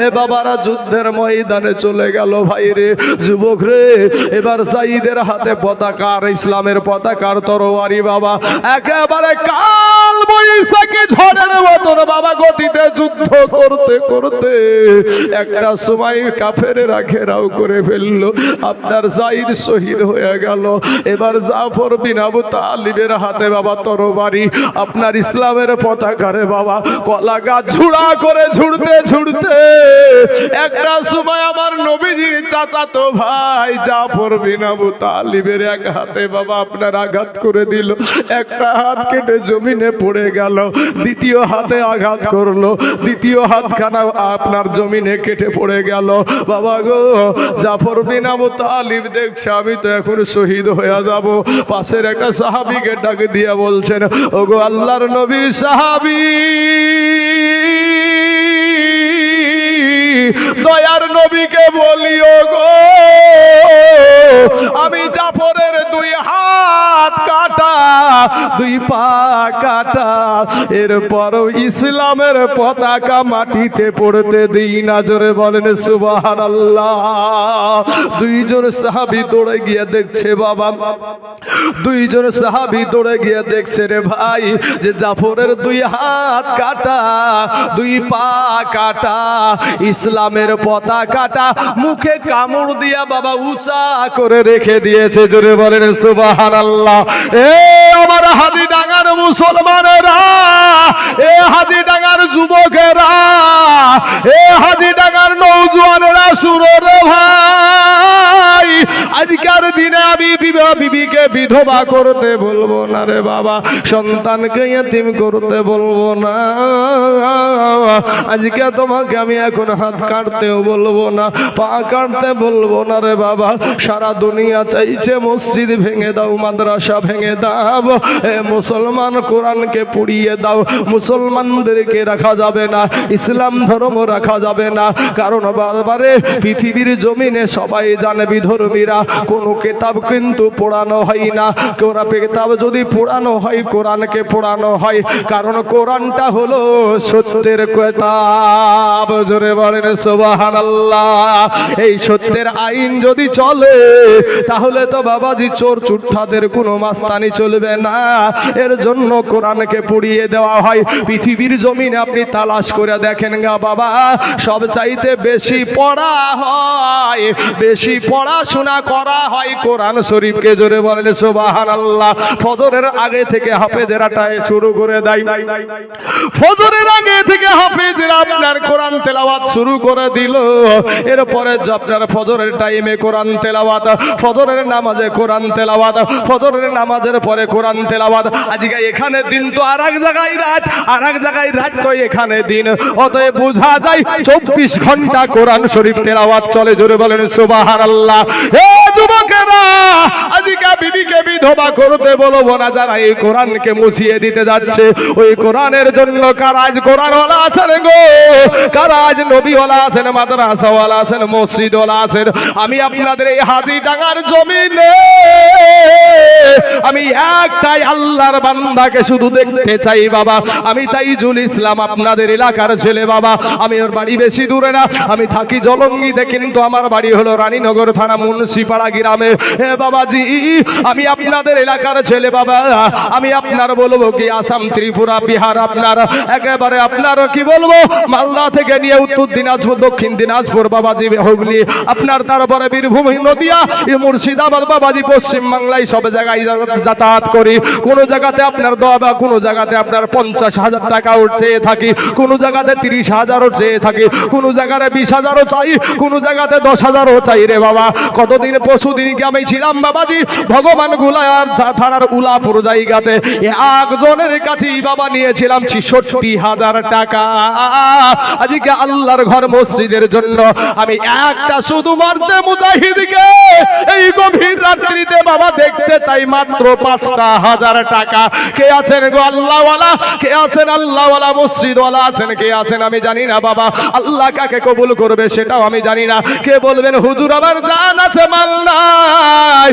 এ বাবারা, যুদ্ধের ময়দানে চলে গেল ভাই রে, যুবক রে। এবার সাইদের হাতে পতাকা আর ইসলামের পতাকার তরোয়ারি বাবা। একেবারে কাল আপনার শহীদ হয়ে গেল। এবার জাফর বাবা ইসলামের পতাকারে বাবা কলা গাছ ঝুড়া করে ঝুড়তে ঝুড়তে। একটা সময় আমার নবীজির চাচাতো ভাই জাফর বিন আবু তালিবের এক হাতে বাবা আপনার আঘাত করে দিল। একটা হাত কেটে জমিনে পড়ে গেল দ্বিতীয় হাতে আঘাত করল, দ্বিতীয় হাতখানা আপনার জমিনে কেটে পড়ে গেল। বাবা গো, জাফর বিন আবু তালিব দেখছে, আমি তো এখন শহীদ হয়ে যাব। পাশের একটা সাহাবিকে ডাকে দিয়ে বলছেন, ওগো আল্লাহর নবীর সাহাবি, দয়ার নবীকে বলিও গো, আমি জাফরের দুই হাত কাটা, দুই পা কাটা এরপরও ইসলামের পতাকা মাটিতে পড়তে দিই না। জোরে বলেন সুবাহান আল্লাহ দুইজন সাহাবি দৌড়ে গিয়ে দেখছে, বাবা। দুইজন সাহাবি দৌড়ে গিয়ে দেখছে, রে ভাই, যে জাফরের দুই হাত কাটা, দুই পা কাটা, ইসলামের পতাকাটা মুখে কামড় দিয়া বাবা উঁচা করে রেখে দিয়েছে। জোরে বলেন সুবাহান আল্লাহ এ আমার হাদি ডাঙার মুসলমানেরা, এ হাদি ডাঙার যুবকেরা, এ হাদি ডাঙার নৌজওয়ানেরা শুনো রে ভাই। আজকের দিনে আমি বিবিকে বিধবা করতে বলব না রে বাবা, সন্তানকে এতিম করতে বলব না। আজকে তোমাকে আমি এখন হাত কাটতেও বলব না, পা কাটতে বলব না রে বাবা। সারা দুনিয়া চাইছে মসজিদ ভেঙে দাও, মাদ্রাসা ভেঙে দাও। এ মুসলমান কোরআনকে পুড়িয়ে দাও, মুসলমানদেরকে রাখা যাবে না, ইসলাম ধর্ম রাখা যাবে না। কারণ বারবারে পৃথিবীর জমিনে সবাই জানে বিধর্মীরা, কোনো কেতাব কিন্তু পোড়ানো হয় না। কোরা কেতাব যদি পোড়ানো হয়, কোরআনকে পোড়ানো হয়। কারণ কোরআনটা হলো সত্যের জোরে বলেন সোবাহান এই সত্যের আইন যদি চলে, তাহলে তো বাবাজি চোর কোনো মাস্তানি চলবে না। এর জন্য কোরআনকে পুড়িয়ে দেওয়া হয়। পৃথিবীর জমিনে আপনি তালাশ করে দেখেন গা বাবা, সব চাইতে বেশি পড়া হয়, বেশি পড়াশোনা করা হয় কোরআন শরীফকে, জোরে বলেন সোবাহান আল্লাহ ফজরের আগে থেকে হাফেজেরাটায় শুরু করে দেয়। ফজরের আগে থেকে হাফেজেরা আপনার কোরআন তেলাওয়াত শুরু করে দিল। এরপরে আপনার ফজরের টাইমে কোরআন তেলাওয়াত, ফজরের নামাজে কোরআন তেলাওয়াত, ফজরের নামাজের পরে কোরআন তেলাওয়াত। আজকে এখানে দিন তো আর এক জায়গায় রাত আর এক জায়গায় রাত তো এখানে দিন। অতএব বোঝা যায়, চব্বিশ ঘণ্টা কোরআন শরীফ তেলাওয়াত চলে। জোরে বলেন সুবাহান আল্লাহ হে যুবকেরা বিধবা করতে বলব না যারা, এই কোরআনকে মুছিয়ে দিতে যাচ্ছে। ওই কোরআনের জন্য কারাজ কোরআনওয়ালা আছেন গো। কারাজ নবীওয়ালা আছেন, মাদ্রাসাওয়ালা আছেন, মসজিদওয়ালা আছেন। আমি আপনাদের এই হাজি ডাঙ্গার জমিনে, আমি একটাই আল্লাহর বান্দাকে শুধু দেখতে চাই বাবা। আমি তাইজুল ইসলাম আপনাদের এলাকার ছেলে বাবা। আমি ওর বাড়ি বেশি দূরে না, আমি থাকি জলঙ্গিতে, কিন্তু আমার বাড়ি হলো রানীনগর থানা মুন্সিপাড়া গ্রামে। হে বাবাজি, আমি আপনাদের এলাকার ছেলে বাবা, আমি আপনার বলব কি, আসাম, ত্রিপুরা, বিহার আপনার, একেবারে আপনার কি বলব? মালদা থেকে নিয়ে উত্তর দিনাজপুর, দক্ষিণ দিনাজপুর, বাবাজি হুগলি, আপনার তারপরে বীরভূম, নদিয়া মুর্শিদাবাদ, বাবাজি পশ্চিম বাংলায় সব জায়গায় যাতায়াত করি। কোন জায়গাতে আপনার দোয়া বা কোনো জায়গাতে আপনার পঞ্চাশ হাজার টাকা চেয়ে থাকি। কোন জায়গাতে তিরিশ হাজারও চেয়ে থাকি। কোন জায়গাতে বিশ হাজারও চাই। কোন জায়গাতে দশ হাজারও চাই রে বাবা। কতদিন পশু দিনকে আমি ছিলাম বাবাজি? ভগবান থানার উলাপুর জায়গাতে একজনের বাবা নিয়েছিলাম ছিষট্টি হাজার টাকা। আজকে আল্লাহর ঘর মসজিদের জন্য আমি একটা শুধু মারতে মুজাহিদকে এই গভীর রাত্রিতে বাবা দেখতে তাই মাত্র পাঁচটা হাজার টাকা। কে আছেন গো আল্লাহওয়ালা? কে আছেন আল্লাহওয়ালা? মসজিদওয়ালা আছেন, কে আছেন আমি জানি না বাবা। আল্লাহ কাকে কবুল করবে সেটাও আমি জানি না। কে বলবেন, হুজুর, আমার জান আছে, মাল নাই।